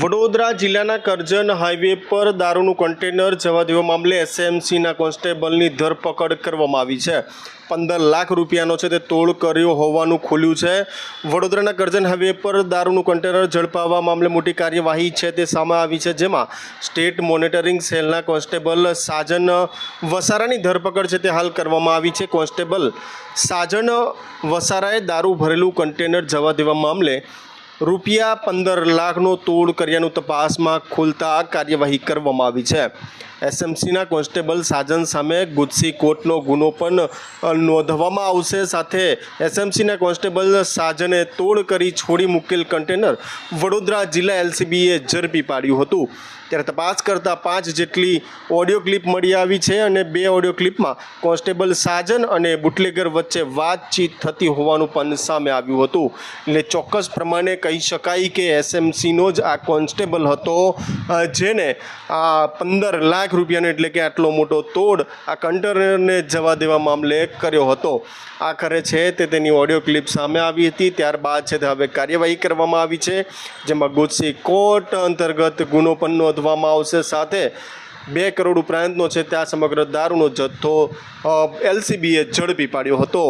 વડોદરા જિલ્લાના કરજણ હાઈવે પર દારૂનું કન્ટેનર જવા દેવા મામલે એસએમસીના કોન્સ્ટેબલની ધરપકડ કરવામાં આવી છે. પંદર લાખ રૂપિયાનો છે તે તોડ કર્યો હોવાનું ખુલ્યું છે. વડોદરાના કરજણ હાઈવે પર દારૂનું કન્ટેનર ઝડપાવવા મામલે મોટી કાર્યવાહી છે તે સામે આવી છે, જેમાં સ્ટેટ મોનિટરિંગ સેલના કોન્સ્ટેબલ સાજન વસારાની ધરપકડ છે તે હાલ કરવામાં આવી છે. કોન્સ્ટેબલ સાજન વસારાએ દારૂ ભરેલું કન્ટેનર જવા દેવા મામલે રૂપિયા પંદર લાખનો તોડ કર્યાનું તપાસમાં ખુલતા કાર્યવાહી કરવામાં આવી છે. એસએમસીના કોન્સ્ટેબલ સાજન સામે ગુજસી કોર્ટનો ગુનો પણ નોંધવામાં આવશે. સાથે એસએમસીના કોન્સ્ટેબલ સાજને તોડ કરી છોડી મૂકેલ કન્ટેનર વડોદરા જિલ્લા એલસીબીએ ઝડપી પાડ્યું હતું. ત્યારે તપાસ કરતાં પાંચ જેટલી ઓડિયો ક્લિપ મળી આવી છે અને બે ઓડિયો ક્લિપમાં કોન્સ્ટેબલ સાજન અને બુટલેગર વચ્ચે વાતચીત થતી હોવાનું પણ સામે આવ્યું હતું. એટલે ચોક્કસ પ્રમાણે કહી શકાય કે એસએમસીનો જ આ કોન્સ્ટેબલ હતો જેને આ પંદર લાખ રૂપિયાનો એટલે કે આટલો મોટો તોડ આ કન્ટેનરને જવા દેવા મામલે કર્યો હતો. આખરે છે તે તેની ઓડિયો ક્લિપ સામે આવી હતી. ત્યારબાદ છે તે હવે કાર્યવાહી કરવામાં આવી છે, જેમાં ગુજસી કોર્ટ અંતર્ગત ગુનો પણ નોંધવામાં આવશે. સાથે બે કરોડ ઉપરાંતનો છે ત્યાં સમગ્ર દારૂનો જથ્થો એલસીબીએ ઝડપી પાડ્યો હતો.